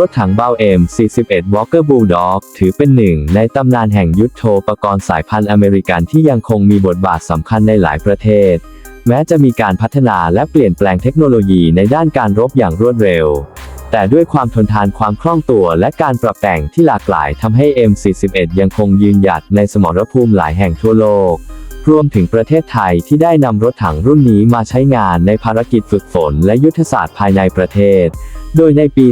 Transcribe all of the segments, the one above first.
รถถังเบา M41 Walker Bulldog ถือเป็นหนึ่งในตำนานแห่งยุทโธปกรณ์สายพันธุ์อเมริกันที่ยังคงมีบทบาทสำคัญในหลายประเทศ แม้จะมีการพัฒนาและเปลี่ยนแปลงเทคโนโลยีในด้านการรบอย่างรวดเร็ว แต่ด้วยความทนทานความคล่องตัวและการปรับแต่งที่หลากหลายทำให้ M41 ยังคงยืนหยัดในสมรภูมิหลายแห่งทั่วโลกรวมถึงประเทศไทยที่ได้นำรถถังรุ่นนี้มาใช้งานในภารกิจฝึกฝนและยุทธศาสตร์ภายในประเทศ โดยในปี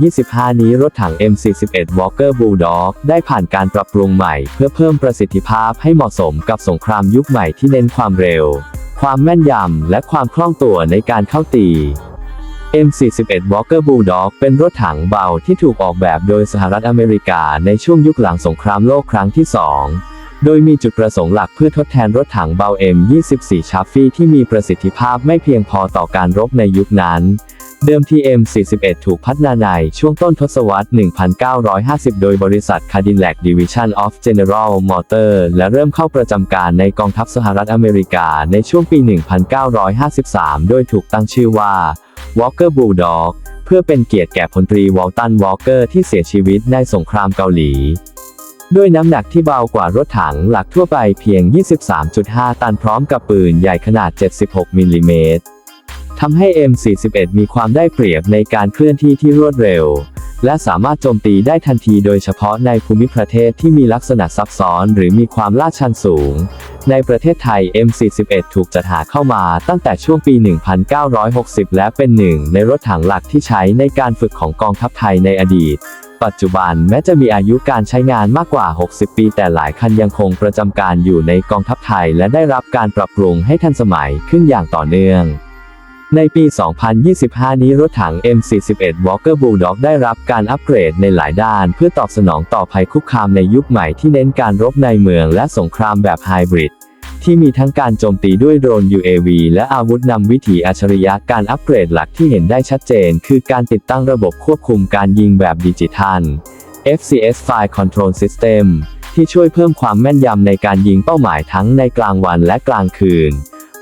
2025 นี้รถถัง M41 Walker Bulldog ได้ผ่านการปรับปรุงใหม่ เพื่อเพิ่มประสิทธิภาพให้เหมาะสมกับสงครามยุคใหม่ที่เน้นความเร็ว ความแม่นยำ และความคล่องตัวในการเข้าตี M41 Walker Bulldog เป็นรถถังเบาที่ถูกออกแบบโดยสหรัฐอเมริกาในช่วงยุคหลังสงครามโลกครั้งที่ 2 โดยมีจุดประสงค์หลักเพื่อทดแทนรถถังเบา M24 ชาฟฟี่ที่มีประสิทธิภาพไม่เพียงพอต่อการรบในยุคนั้น เดิมที่ M41 ถูกพัฒนาในช่วงต้นทศวรรษ 1950 โดยบริษัท Cadillac Division of General Motors และเริ่มเข้าประจำการในกองทัพสหรัฐอเมริกาในช่วงปี 1953 โดยถูกตั้งชื่อว่า Walker Bulldog เพื่อเป็นเกียรติแก่พลตรีวอลตันวอลเกอร์ที่เสียชีวิตในสงครามเกาหลี ด้วยน้ำหนักที่เบากว่ารถถังหลักทั่วไปเพียง 23.5 ตันพร้อมกับปืนใหญ่ขนาด 76 มิลลิเมตรทำให้ M41 มีความได้เปรียบในการเคลื่อนที่ที่รวดเร็ว และสามารถโจมตีได้ทันทีโดยเฉพาะในภูมิประเทศที่มีลักษณะซับซ้อนหรือมีความลาดชันสูง ในประเทศไทย M41 ถูกจัดหาเข้ามาตั้งแต่ช่วงปี 1960 และเป็นหนึ่งในรถถังหลักที่ใช้ในการฝึกของกองทัพไทยในอดีต ปัจจุบันแม้จะมีอายุการใช้งานมากกว่า 60 ปี แต่หลายคันยังคงประจำการอยู่ในกองทัพไทย และได้รับการปรับปรุงให้ทันสมัยขึ้นอย่างต่อเนื่อง ในปี 2025 นี้รถถัง M41 Walker Bulldog ได้รับการอัปเกรดในหลายด้าน เพื่อตอบสนองต่อภัยคุกคามในยุคใหม่ที่เน้นการรบในเมืองและสงครามแบบไฮบริด ที่มีทั้งการโจมตีด้วยโดรน UAV และอาวุธนำวิถีอัจฉริยะการอัปเกรดหลักที่เห็นได้ชัดเจน คือการติดตั้งระบบควบคุมการยิงแบบดิจิทัล FCS Fire Control System ที่ช่วยเพิ่มความแม่นยำในการยิงเป้าหมายทั้งในกลางวันและกลางคืน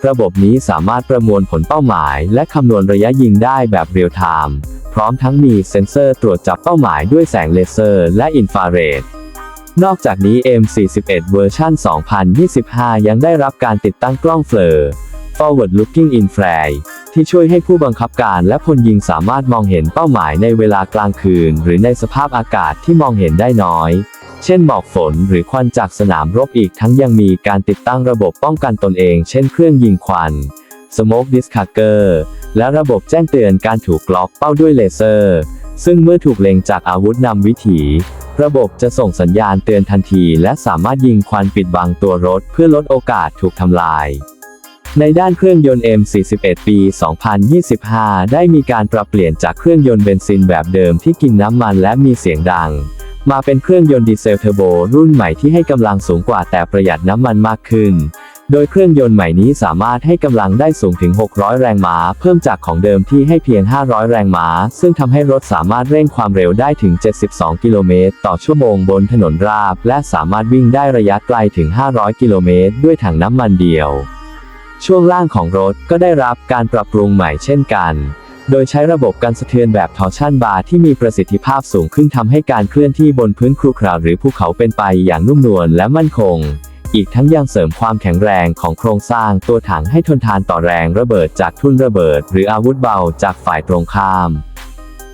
ระบบนี้สามารถประมวลผลเป้าหมายและคำนวณระยะยิงได้แบบเรียลไทม์ พร้อมทั้งมีเซ็นเซอร์ตรวจจับเป้าหมายด้วยแสงเลเซอร์และอินฟราเรด นอกจากนี้ M41 เวอร์ชัน2025 ยังได้รับการติดตั้งกล้องเฟลอร์ Forward Looking Infrared ที่ช่วยให้ผู้บังคับการและพลยิงสามารถมองเห็นเป้าหมายในเวลากลางคืน หรือในสภาพอากาศที่มองเห็นได้น้อย เช่นหมอกฝนหรือควันจากสนามรบอีกทั้งยังมีการติดตั้งระบบป้องกันตนเอง เช่นเครื่องยิงควัน Smoke Discarger และระบบแจ้งเตือนการถูกล็อกเป้าด้วยเลเซอร์ ซึ่งเมื่อถูกเล็งจากอาวุธนำวิถีระบบจะส่งสัญญาณเตือนทันทีและสามารถยิงควันปิดบังตัวรถเพื่อลดโอกาสถูกทำลาย ในด้านเครื่องยนต์ M41 ปี 2025 ได้มีการปรับเปลี่ยนจากเครื่องยนต์เบนซินแบบเดิมที่กินน้ำมันและมีเสียงดัง มาเป็นเครื่องยนต์ดีเซลเทอร์โบรุ่นใหม่ที่ให้กำลังสูงกว่าแต่ประหยัดน้ำมันมากขึ้น โดยเครื่องยนต์ใหม่นี้สามารถให้กำลังได้สูงถึง 600 แรงม้า เพิ่มจากของเดิมที่ให้เพียง 500 แรงม้า ซึ่งทำให้รถสามารถเร่งความเร็วได้ถึง 72 กิโลเมตรต่อชั่วโมงบนถนนราบ และสามารถวิ่งได้ระยะไกลถึง 500 กิโลเมตรด้วยถังน้ำมันเดียว ช่วงล่างของรถก็ได้รับการปรับปรุงใหม่เช่นกันโดยใช้ระบบการสะเทือนแบบทอร์ชันบาร์ที่มีประสิทธิภาพสูงขึ้นทำให้การเคลื่อนที่บนพื้นครุขระหรือภูเขาเป็นไปอย่างนุ่มนวลและมั่นคง อีกทั้งยังเสริมความแข็งแรงของโครงสร้างตัวถังให้ทนทานต่อแรงระเบิดจากทุ่นระเบิด หรืออาวุธเบาจากฝ่ายตรงข้าม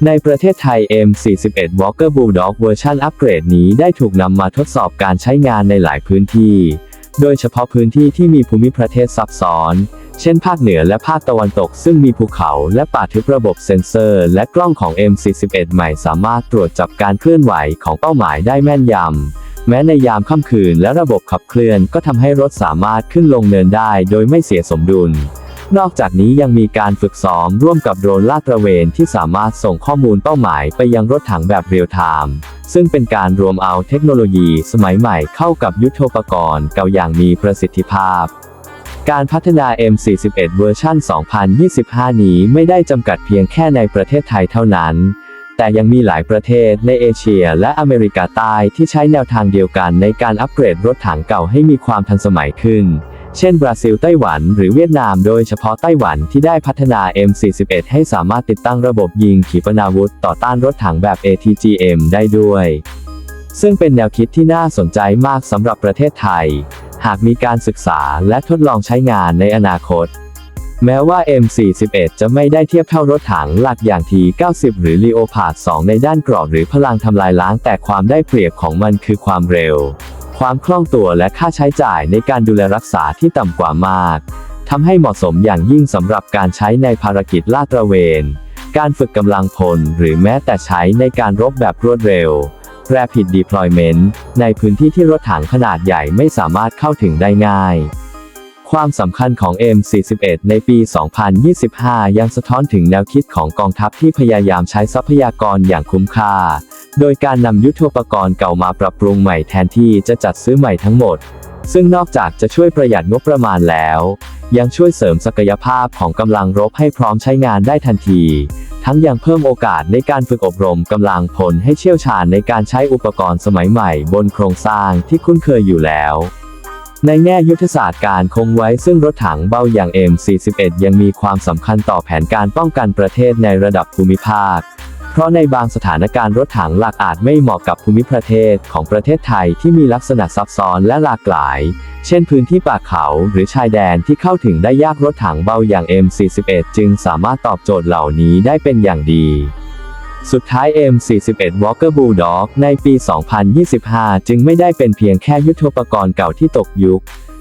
ในประเทศไทย M41 Walker Bulldog เวอร์ชันอัปเกรดนี้ได้ถูกนำมาทดสอบการใช้งานในหลายพื้นที่ โดยเฉพาะพื้นที่ที่มีภูมิประเทศซับซ้อนเช่นภาคเหนือและภาคตะวันตกซึ่งมีภูเขาและป่าทึบระบบเซ็นเซอร์ และกล้องของ M41 ใหม่สามารถตรวจจับการเคลื่อนไหวของเป้าหมายได้แม่นยำ แม้ในยามค่ำคืนและระบบขับเคลื่อนก็ทำให้รถสามารถขึ้นลงเนินได้โดยไม่เสียสมดุล นอกจากนี้ยังมีการฝึกซ้อมร่วมกับโดรนลาดตระเวนที่สามารถส่งข้อมูลเป้าหมายไปยังรถถังแบบเรียลไทม์ซึ่งเป็นการรวมเอาเทคโนโลยีสมัยใหม่เข้ากับยุทโธปกรณ์เก่าอย่างมีประสิทธิภาพการพัฒนา M41 เวอร์ชัน2025 นี้ไม่ได้จำกัดเพียงแค่ในประเทศไทยเท่านั้น แต่ยังมีหลายประเทศในเอเชียและอเมริกาใต้ที่ใช้แนวทางเดียวกันในการอัปเกรดรถถังเก่าให้มีความทันสมัยขึ้น เช่น บราซิลไต้หวันหรือเวียดนามโดยเฉพาะไต้หวันที่ได้พัฒนา M41 ให้สามารถติดตั้งระบบยิงขีปนาวุธต่อต้านรถถังแบบ ATGM ได้ด้วย ซึ่งเป็นแนวคิดที่น่าสนใจมากสำหรับประเทศไทย หากมีการศึกษาและทดลองใช้งานในอนาคต แม้ว่า M41 จะไม่ได้เทียบเท่ารถถังหลักอย่าง T90 หรือ Leopard 2 ในด้านเกราะหรือพลังทำลายล้างแต่ความได้เปรียบของมันคือความเร็ว ความคล่องตัวและค่าใช้จ่ายในการดูแลรักษาที่ต่ำกว่ามากทำให้เหมาะสมอย่างยิ่งสำหรับการใช้ในภารกิจลาดตระเวน การฝึกกำลังพลหรือแม้แต่ใช้ในการรบแบบรวดเร็ว Rapid Deployment ในพื้นที่ที่รถถังขนาดใหญ่ไม่สามารถเข้าถึงได้ง่าย ความสำคัญของ M41 ในปี 2025 ยังสะท้อนถึงแนวคิดของกองทัพที่พยายามใช้ทรัพยากรอย่างคุ้มค่า โดยการนำยุทโธปกรณ์เก่ามาปรับปรุงใหม่แทนที่จะจัดซื้อใหม่ทั้งหมด ซึ่งนอกจากจะช่วยประหยัดงบประมาณแล้ว ยังช่วยเสริมศักยภาพของกำลังรบให้พร้อมใช้งานได้ทันที ทั้งยังเพิ่มโอกาสในการฝึกอบรมกำลังพลให้เชี่ยวชาญในการใช้อุปกรณ์สมัยใหม่บนโครงสร้างที่คุ้นเคยอยู่แล้ว ในแง่ยุทธศาสตร์การคงไว้ซึ่งรถถังเบาอย่าง M41 ยังมีความสำคัญต่อแผนการป้องกันประเทศในระดับภูมิภาค เพราะในบางสถานการณ์รถถังหลักอาจไม่เหมาะกับภูมิประเทศของประเทศไทยที่มีลักษณะซับซ้อนและหลากหลาย เช่นพื้นที่ป่าเขาหรือชายแดนที่เข้าถึงได้ยากรถถังเบาอย่าง M41 จึงสามารถตอบโจทย์เหล่านี้ได้เป็นอย่างดี สุดท้าย M41 Walker Bulldog ในปี 2025 จึงไม่ได้เป็นเพียงแค่ยุทธปกรณ์เก่าที่ตกยุค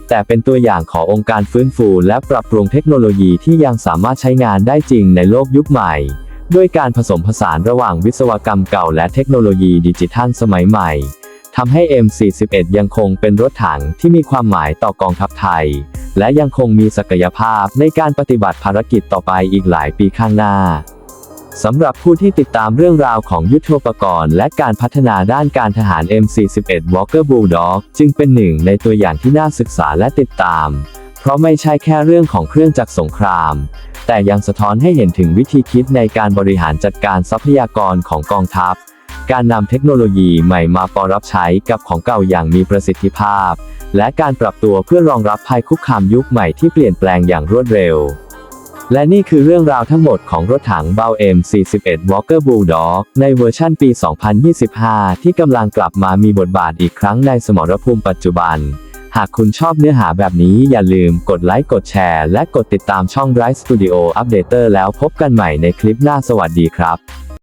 แต่เป็นตัวอย่างขององค์การฟื้นฟูและปรับปรุงเทคโนโลยีที่ยังสามารถใช้งานได้จริงในโลกยุคใหม่ ด้วยการผสมผสานระหว่างวิศวกรรมเก่าและเทคโนโลยีดิจิทัลสมัยใหม่ทำให้ M41 ยังคงเป็นรถถังที่มีความหมายต่อกองทัพไทย และยังคงมีศักยภาพในการปฏิบัติภารกิจต่อไปอีกหลายปีข้างหน้า สำหรับผู้ที่ติดตามเรื่องราวของยุทโธปกรณ์และการพัฒนาด้านการทหาร M41 Walker Bulldog จึงเป็นหนึ่งในตัวอย่างที่น่าศึกษาและติดตาม เพราะไม่ใช่แค่เรื่องของเครื่องจักรสงคราม แต่ยังสะท้อนให้เห็นถึงวิธีคิดในการบริหารจัดการทรัพยากรของกองทัพ การนำเทคโนโลยีใหม่มาปรับใช้กับของเก่าอย่างมีประสิทธิภาพ และการปรับตัวเพื่อรองรับภัยคุกคามยุคใหม่ที่เปลี่ยนแปลงอย่างรวดเร็ว และนี่คือเรื่องราวทั้งหมดของรถถังเบา M41 Walker Bulldog ในเวอร์ชั่นปี 2025 ที่กำลังกลับมามีบทบาทอีกครั้งในสมรภูมิปัจจุบัน หากคุณชอบเนื้อหาแบบนี้อย่าลืมกดไลค์ กดแชร์ และกดติดตามช่อง Drive Studio Updater แล้วพบกันใหม่ในคลิปหน้าสวัสดีครับ